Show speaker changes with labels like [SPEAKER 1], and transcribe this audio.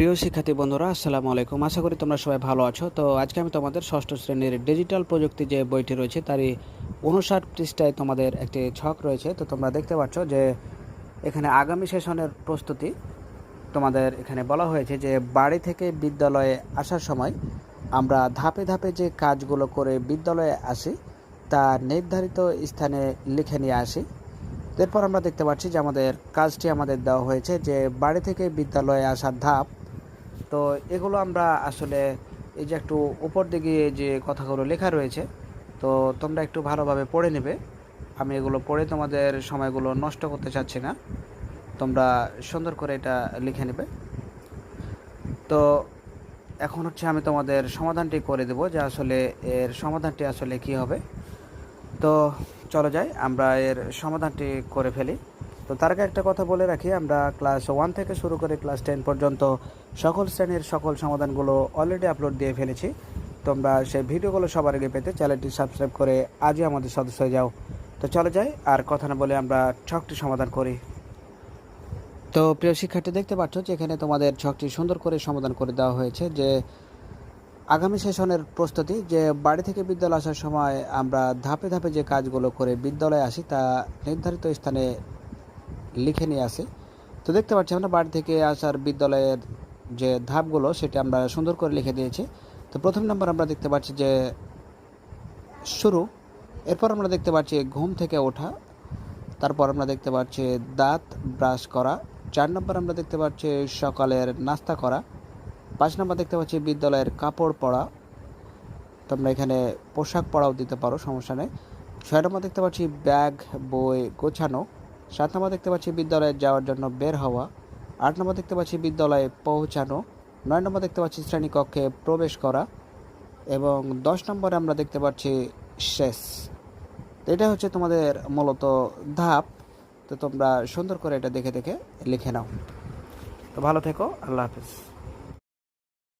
[SPEAKER 1] প্রিয় শিক্ষার্থী বন্ধুরা, আসসালামু আলাইকুম। আশা করি তোমরা সবাই ভালো আছো। তো আজকে আমি তোমাদের ষষ্ঠ শ্রেণির ডিজিটাল প্রযুক্তি যে বইটি রয়েছে, তারই উনষাট পৃষ্ঠায় তোমাদের একটি ছক রয়েছে। তো তোমরা দেখতে পাচ্ছ যে এখানে আগামী সেশনের প্রস্তুতি তোমাদের এখানে বলা হয়েছে যে, বাড়ি থেকে বিদ্যালয়ে আসার সময় আমরা ধাপে ধাপে যে কাজগুলো করে বিদ্যালয়ে আসি, তা নির্ধারিত স্থানে লিখে নিয়ে আসি। এরপর আমরা দেখতে পাচ্ছি যে আমাদের কাজটি আমাদের দেওয়া হয়েছে যে, বাড়ি থেকে বিদ্যালয়ে আসার ধাপ তো এগুলো আমরা আসলে এই যে একটু উপর দিকে যে কথাগুলো লেখা রয়েছে, তো তোমরা একটু ভালোভাবে পড়ে নেবে। আমি এগুলো পড়ে তোমাদের সময়গুলো নষ্ট করতে চাচ্ছি না। তোমরা সুন্দর করে এটা লিখে নেবে। তো এখন হচ্ছে আমি তোমাদের সমাধানটি করে দেবো যে আসলে এর সমাধানটি আসলে কি হবে। তো চলো যাই, আমরা এর সমাধানটি করে ফেলি। তো তার আগে একটা কথা বলে রাখি, আমরা ক্লাস ওয়ান থেকে শুরু করে ক্লাস টেন পর্যন্ত সকল শ্রেণির সকল সমাধানগুলো অলরেডি আপলোড দিয়ে ফেলেছি। তোমরা সেই ভিডিওগুলো সবার আগে পেতে চ্যানেলটি সাবস্ক্রাইব করে আজই আমাদের সদস্য হয়ে যাও। তো চলে যাই, আর কথা না বলে আমরা ছকটি সমাধান করি। তো প্রিয় শিক্ষার্থী, দেখতে পাচ্ছ যে এখানে তোমাদের ছকটি সুন্দর করে সমাধান করে দেওয়া হয়েছে যে আগামী সেশনের প্রস্তুতি, যে বাড়ি থেকে বিদ্যালয় আসার সময় আমরা ধাপে ধাপে যে কাজগুলো করে বিদ্যালয়ে আসি, তা নির্ধারিত স্থানে লিখে নিয়ে আসে। তো দেখতে পাচ্ছি আমরা বাড়ি থেকে আসার বিদ্যালয়ের যে ধাপগুলো, সেটা আমরা সুন্দর করে লিখে দিয়েছি। তো প্রথম নম্বর আমরা দেখতে পাচ্ছি যে শুরু, এরপর আমরা দেখতে পাচ্ছি ঘুম থেকে ওঠা, তারপর আমরা দেখতে পাচ্ছি দাঁত ব্রাশ করা, চার নম্বর আমরা দেখতে পাচ্ছি সকালের নাস্তা করা, পাঁচ নম্বর দেখতে পাচ্ছি বিদ্যালয়ের কাপড় পরা তোমরা এখানে পোশাক পরাও দিতে পারো, সমস্যা নেই। ছয় নম্বর দেখতে পাচ্ছি ব্যাগ, বই গোছানো সাত নম্বর দেখতে পাচ্ছি বিদ্যালয়ে যাওয়ার জন্য বের হওয়া। আট নম্বর দেখতে পাচ্ছি বিদ্যালয়ে পৌঁছানো। নয় নম্বর দেখতে পাচ্ছি শ্রেণীকক্ষে প্রবেশ করা। এবং দশ নম্বরে আমরা দেখতে পাচ্ছি শেষ। তো এটা হচ্ছে তোমাদের মূলত ধাপ। তো তোমরা সুন্দর করে এটা দেখে দেখে লিখে নাও। তো ভালো থেকো, আল্লাহ হাফিজ।